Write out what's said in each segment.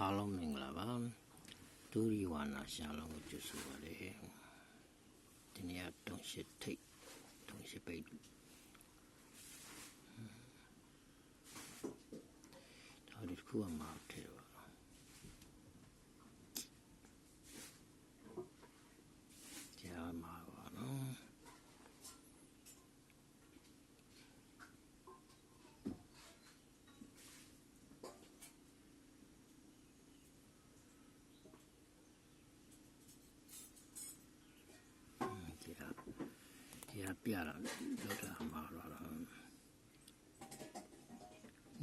အားလုံးမင်္ဂလာပါဒူရီဝါနာရှာလုံးကိုကျေးဇူးပါတယ်ဒီနေ့ကတုံးရှိထိတ်တုံးရှိပိတ်ဒါဒီခုအမှာထဲပါကြာမှာပါနော် ဒီဟာ ဒီဟာပြတာလောက်တာမှာတော့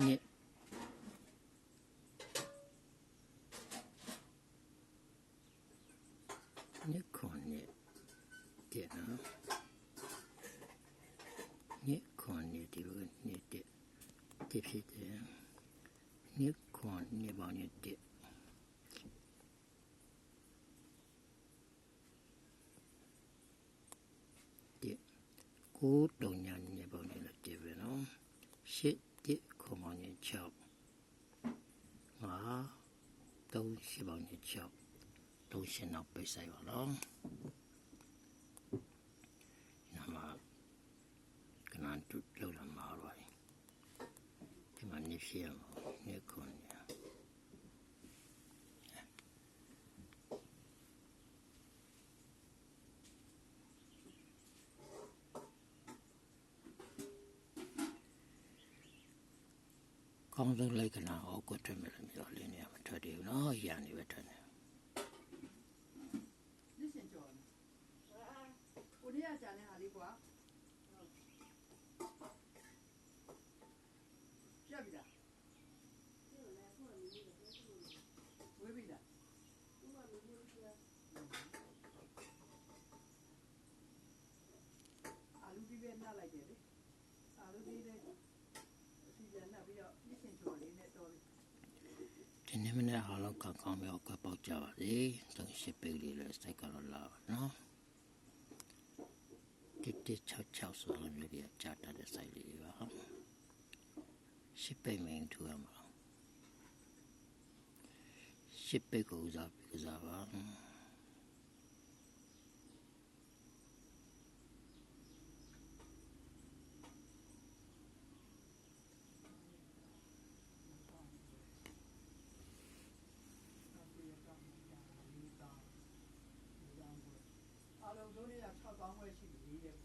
ညစ်ညစ်ခွန်ညစ်တဲ့နော်ညစ်ခွ န်ညစ်ဒီလိုညစ်တဲ့ဒီဖြစ်တယ်ညစ်ခွန်ညစ်ပါညစ်တဲ့ကိုတုံညာညပုံနေလို့တည်ပဲနော်ရှစ်တစ်ခုမောင်ည6ငါသုံးရှိပေါင်းည6သုံးရှင်နောက်ပိတ်ဆိုင်ပါနော်နမကနန်တုလောက်လာမှာပါဒီမှာနေရှိရမှာနေခွန် ကောင်းဆုံးလိုက်ကနာဟောကွတ်ထွက်မယ်လို့ပြောလင်းနေရမထွက်သေးဘူးနော်ရန်နေပဲထွက်နေကိုလေးကကြာနေဟာလေးကွာပြပြီလားဝေးပြီလားအလူဒီပဲနှားလိုက်တယ်လေအလူဒီလည်း ဒီနေ့မနေ့အားလုံးကောင်းကောင်းမြောက်ကပေါက်ကြပါစေသုံးရှိပိတ်လေးလည်းစိတ်ကတော့လာပါနော်တစ်တစ်66ဆိုတော့မျိုးကြီးကြာတတ်တဲ့စိုက်လေးပါရှိပိတ်မင်းထူရမှာရှိပိတ်ကိုဥစားပြီးဥစားပါ အားလုံးတို့တွေက6ကောင်းခွဲရှိပြီတဲ့